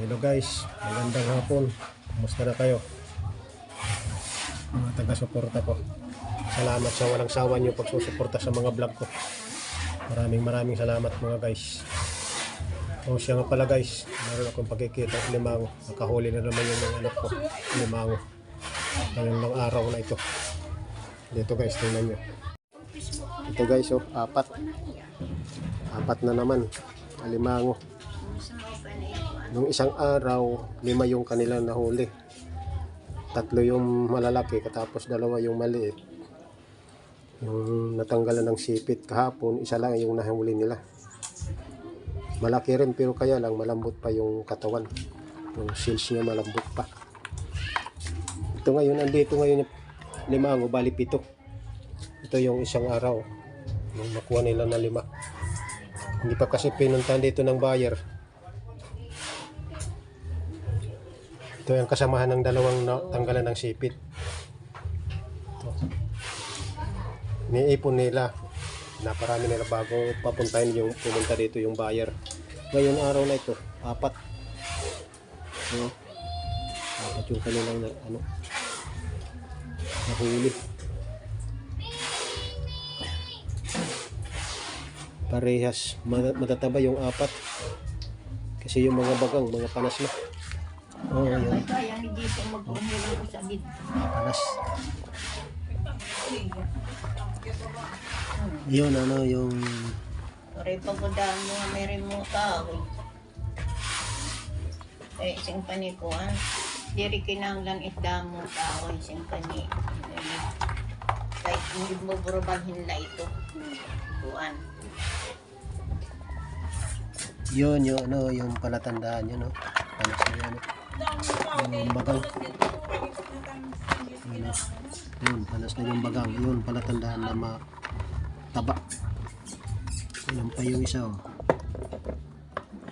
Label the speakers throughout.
Speaker 1: Hello guys, magandang hapon. Kumusta na kayo? Mga taga-suporta ko. Salamat sa walang sawa niyo pagsusuporta sa mga vlog ko. Maraming maraming salamat mga guys. O siya nga pala guys, meron akong pagkikita ng limango. Nakahuli na naman yung anak ko, limango. Ngayon lang araw na ito. Dito guys, tingnan nyo. Ito guys, oh, apat. Apat na naman. Alimango. Nung isang araw, lima yung kanilang nahuli. Tatlo yung malalaki, katapos dalawa yung maliit. Yung natanggalan ng sipit kahapon, isa lang yung nahuli nila. Malaki rin pero kaya lang malambot pa yung katawan. Yung seals niya malambot pa. Ito ngayon, andito ngayon yung limango, bali pito. Ito yung isang araw. Yung makuha nila na lima. Hindi pa kasi pinuntahan dito ng buyer. Ito yung kasamahan ng dalawang tanggalan ng sipit. Ito. Niipon nila. Naparami nila bago papuntahin yung pumunta dito yung buyer. Ngayon araw na ito, apat. No? Apat yung kanilang ano, nahuli. Parehas, ma- matataba yung apat. Kasi yung mga bagang, mga panas na. Oo, oh, yun.
Speaker 2: Kaya ni dito magpumulang ko sa bid.
Speaker 1: Panas. Yun, ano, yung...
Speaker 2: Pare pagkudaan mo may remote ako. Eh, isang panikuan. Diri kinanglan isda mo tao, isang pani. Kahit hindi mo burubahin na ito. Kuan.
Speaker 1: Yun, yung, ano, yung palatandaan yun, no? Panas na yun, no? Yung bagang. Yun? Yun, panas na yung bagang. Yun, palatandaan na mataba. Yan pa yung isa, oh.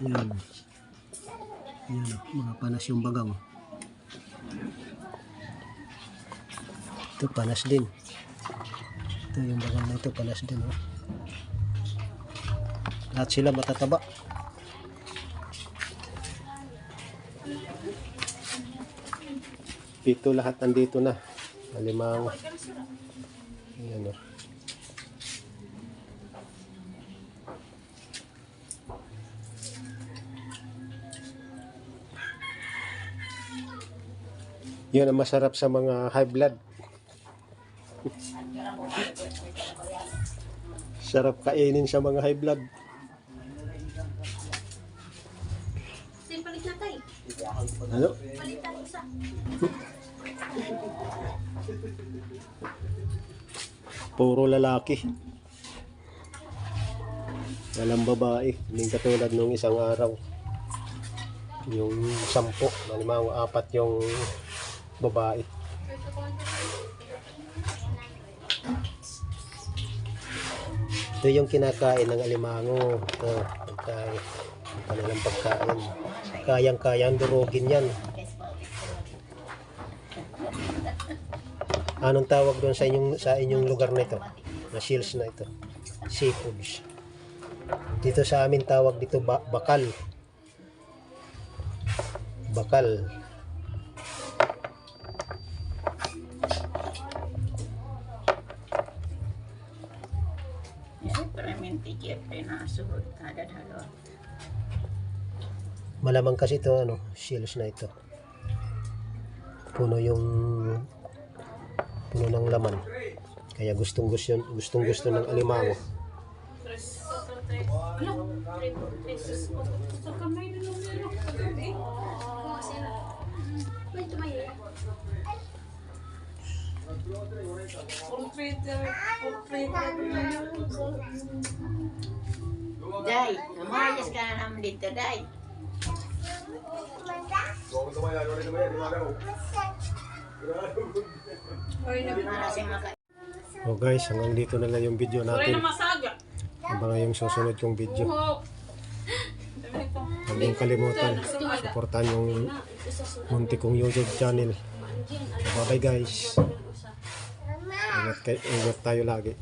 Speaker 1: Yun. Yun, mga panas yung bagang. Ito, panas din. Ito yung bagang na ito, panas din, oh. Lahat sila matataba. Pito lahat nandito na. Alimango. Ayan o. Yun ang masarap sa mga high blood. Sarap kainin sa mga high blood.
Speaker 3: Isa.
Speaker 1: Puro lalaki. Walang babae. Hindi katulad nung isang araw. Yung sampo, malimang apat yung babae. Ito yung kinakain ng alimango. Ito, pagkain. Ang kanilang pagkain. Kayang-kayang durugin yan. Anong tawag doon sa inyong sa inyong lugar na ito? Na shields na ito. Seafoods. Dito sa amin tawag dito ba- bakal. Bakal.
Speaker 2: Siyempre, minti Jeffrey na suhod kada halo.
Speaker 1: Malamang kasi ito ano, shields na ito. Puno yung puno ng laman. Kaya gustong gusto gustong gusto ng alimango.
Speaker 2: Day, namayas ka na naman dito, Day. Para sa mga
Speaker 1: O guys, hanggang dito na lang yung video natin. Abangan yung susunod yung video. Huwag niyong kalimutan. Supportan yung munti kong YouTube channel. Bye bye guys. Ingat, kay, ingat tayo lagi.